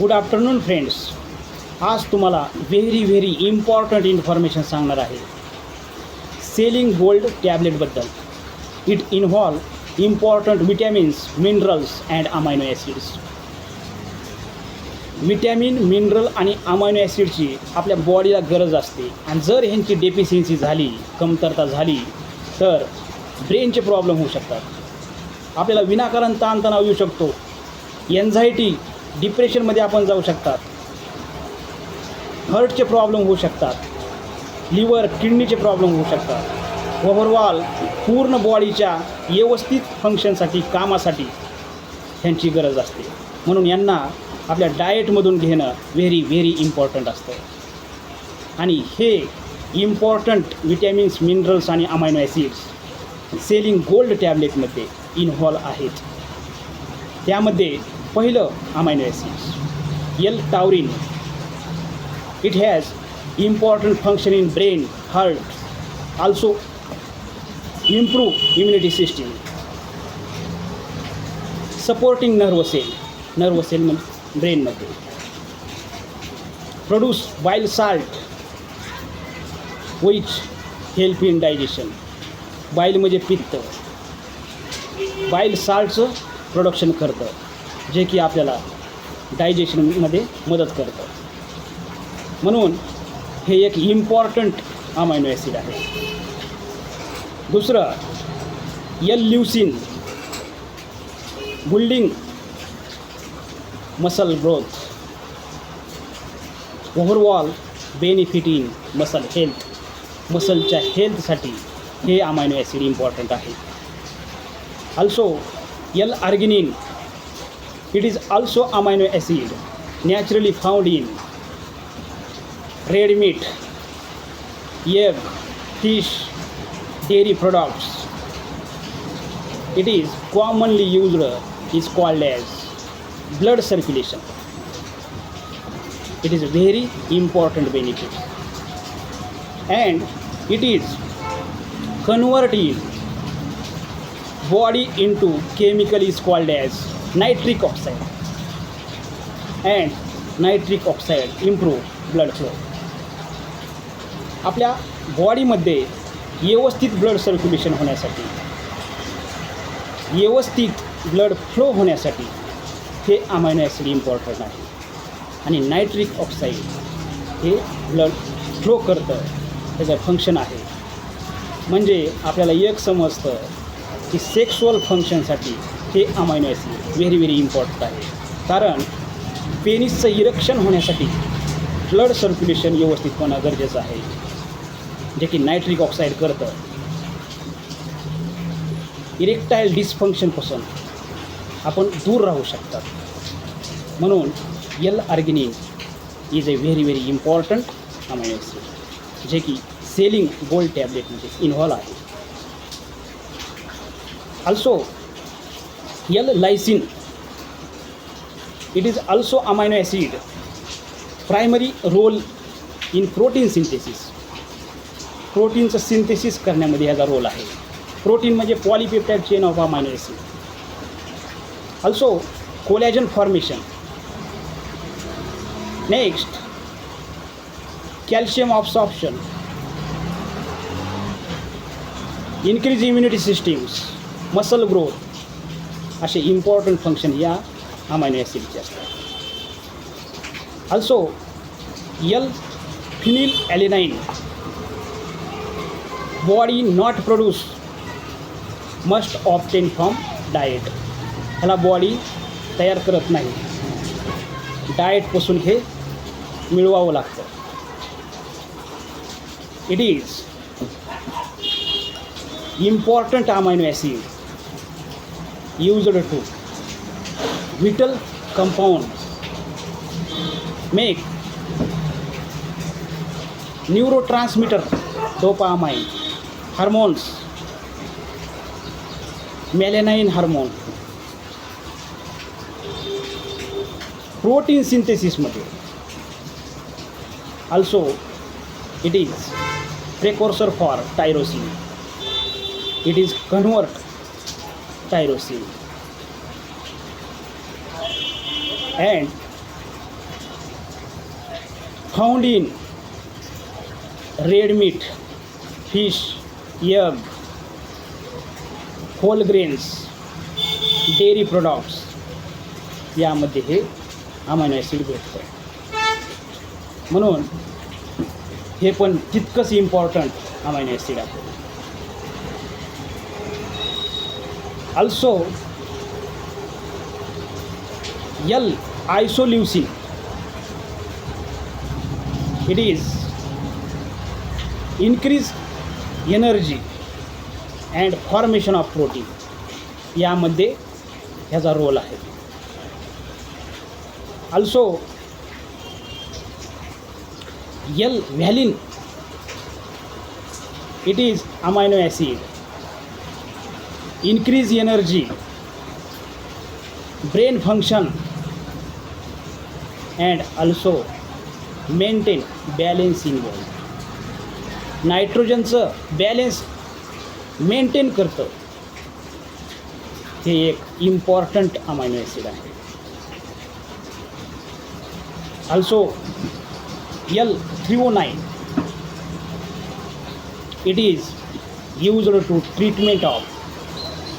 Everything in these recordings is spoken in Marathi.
गुड आफ्टरनून फ्रेंड्स आज तुम्हाला व्हेरी व्हेरी इम्पॉर्टंट इन्फॉर्मेशन सांगणार आहे selling gold टॅबलेटबद्दल it involve important vitamins minerals and amino acids vitamin mineral आणि अमायनो ॲसिडची आपल्या बॉडीला गरज असते आणि जर ह्यांची डेफिशियन्सी झाली कमतरता झाली तर ब्रेनचे प्रॉब्लेम होऊ शकतात आपल्याला विनाकारण ताणतणाव येऊ शकतो एन्झायटी डिप्रेशनमध्ये आपण जाऊ शकतात हर्टचे प्रॉब्लेम होऊ शकतात लिव्हर किडनीचे प्रॉब्लेम होऊ शकतात ओव्हरऑल पूर्ण बॉडीच्या व्यवस्थित फंक्शनसाठी कामासाठी ह्यांची गरज असते म्हणून यांना आपल्या डाएटमधून घेणं व्हेरी व्हेरी इम्पॉर्टंट असतं आणि हे इम्पॉर्टंट विटॅमिन्स मिनरल्स आणि अमायनो ॲसिड्स सेलिंग गोल्ड टॅबलेटमध्ये इन्व्हॉल्व आहेत त्यामध्ये पहिलं amino acid L taurine it has important function in brain heart also improve immunity system supporting nerve cell nerve cell म्हणजे ब्रेनमध्ये produce bile salt which help in digestion bile म्हणजे पित्त बाईल साल्टचं प्रोडक्शन करतं जे की आपल्याला डायजेशनमध्ये मदत करतं म्हणून हे एक इम्पॉर्टंट अमायनो ॲसिड आहे दुसरं L leucine building muscle growth overall benefit in muscle health मसलच्या हेल्थसाठी हे अमायनो ॲसिड इम्पॉर्टंट आहे also L arginine It is also amino acid naturally found in red meat, egg, fish, dairy products. It is commonly used is called as blood circulation. It is very important benefit and it is converting body into chemical is called as nitric oxide and nitric oxide improve blood flow आपल्या बॉडीमध्ये व्यवस्थित ब्लड सर्क्युलेशन होण्यासाठी व्यवस्थित ब्लड फ्लो होण्यासाठी हे अमायनो ॲसिड इम्पॉर्टंट आहे आणि नायट्रिक ऑक्साईड हे ब्लड फ्लो करतं त्याचं फंक्शन आहे म्हणजे आपल्याला एक समजतं की सेक्सुअल फंक्शनसाठी हे amino acid very very important आहे कारण पेनिसचं इरेक्शन होण्यासाठी ब्लड सर्क्युलेशन व्यवस्थित होणं गरजेचं आहे जे की नायट्रिक ऑक्साईड करतं इरेक्टाईल डिस्फंक्शनपासून आपण दूर राहू शकतात म्हणून L arginine is a very very important amino acid जे की सेलिंग गोल्ड टॅबलेटमध्ये इन्व्हॉल्व आहे also L lysine it is also amino acid primary role in protein synthesis प्रोटीनचं synthesis करण्यामध्ये ह्याचा रोल आहे प्रोटीन म्हणजे polypeptide chain of amino acid also collagen formation next calcium absorption increase immunity systems muscle growth असे इम्पॉर्टंट फंक्शन या अमायनो ॲसिडचे असतात also L phenylalanine body not produce must obtain from diet ह्याला बॉडी तयार करत नाही डाएटपासून हे मिळवावं लागतं it is important amino acid used to whittle compound make neurotransmitter dopamine hormones melanin hormone protein synthesis material also it is precursor for tyrosine it is convert tyrosine. And found in red meat, fish, egg, whole grains, dairy products यामध्ये हे अमायनो ॲसिड भेटतं म्हणून हे पण तितकंच इम्पॉर्टंट अमायनो ॲसिड आहे also L isoleucine. It is increase energy and formation of protein यामध्ये ह्याचा रोल आहे also L valine it is amino acid increase energy brain function and also maintain balance in body नायट्रोजनचं balance maintain करतं हे एक इम्पॉर्टंट अमायनो ॲसिड आहे also L threonine it is use to treatment of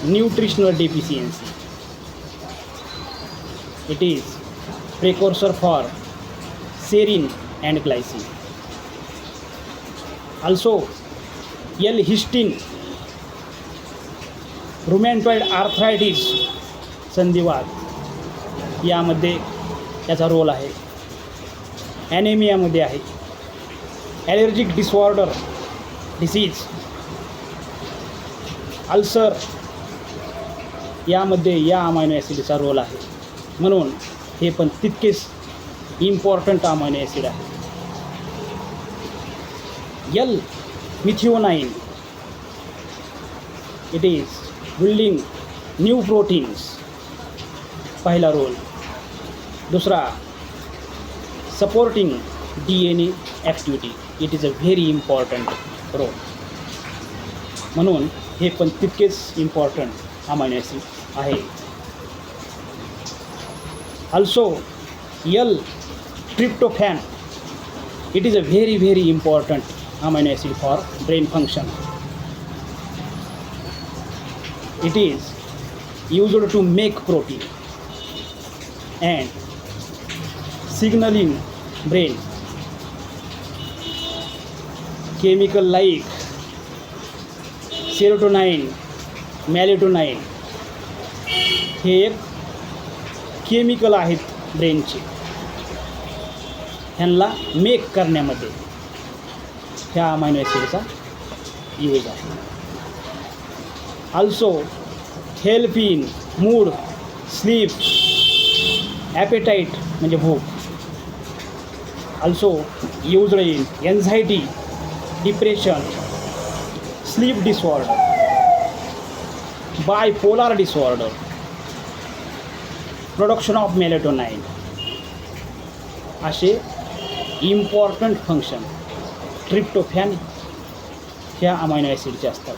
nutritional deficiency it is precursor for serine and glycine also L histidine rheumatoid arthritis संधिवाद यामध्ये त्याचा रोल आहे ॲनेमियामध्ये आहे ॲलर्जिक डिसऑर्डर डिसीज अल्सर यामध्ये या अमायनो ॲसिडचा रोल आहे म्हणून हे पण तितकेच इम्पॉर्टंट अमायनो ॲसिड आहे L methionine it is building new proteins पहिला रोल दुसरा supporting D N A activity it is a very important role म्हणून हे पण तितकेच इम्पॉर्टंट अमायनो ॲसिड आहे. Also L-tryptophan, it is a very important amino acid for brain function. It is used to make protein and signal in brain chemical like serotonin, melatonin हे एक केमिकल आहेत ब्रेनचे ह्यांना मेक करण्यामध्ये ह्या अमायनो ॲसिडचा यूज आहे also helping mood sleep appetite म्हणजे भूक also use in anxiety depression sleep disorder bipolar disorder production of melatonin असे इम्पॉर्टंट फंक्शन ट्रिप्टोफॅन ह्या अमायनो ॲसिडचे असतात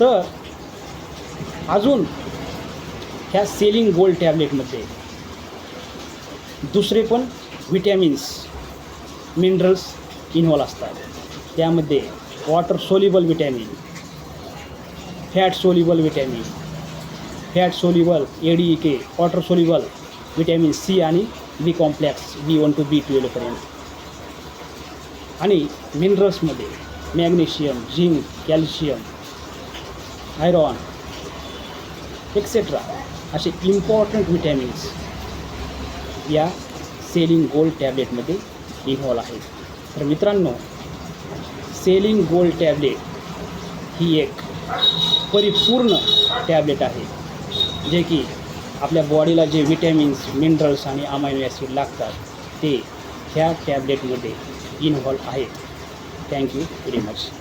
तर अजून ह्या सेलिंग गोल्ड टॅबलेटमध्ये दुसरे पण विटॅमिन्स मिनरल्स इन्व्हॉल्व असतात त्यामध्ये water soluble vitamin fat soluble vitamin fat soluble D K e water soluble vitamin C आणि B complex B one two B ट्वेल्वपर्यंत आणि मिनरल्समध्ये magnesium zinc calcium iron etcetera असे इम्पॉर्टंट विटॅमिन्स या सेलिंग गोल्ड टॅबलेटमध्ये इन्व्हॉल्व आहेत तर मित्रांनो सेलिंग गोल्ड टॅबलेट ही एक परिपूर्ण टॅबलेट आहे जे की आपल्या बॉडीला जे विटॅमिन्स मिनरल्स आणि अमायनो ॲसिड लागतात ते ह्या टॅबलेटमध्ये इन्व्हॉल्व आहेत थँक्यू व्हेरी मच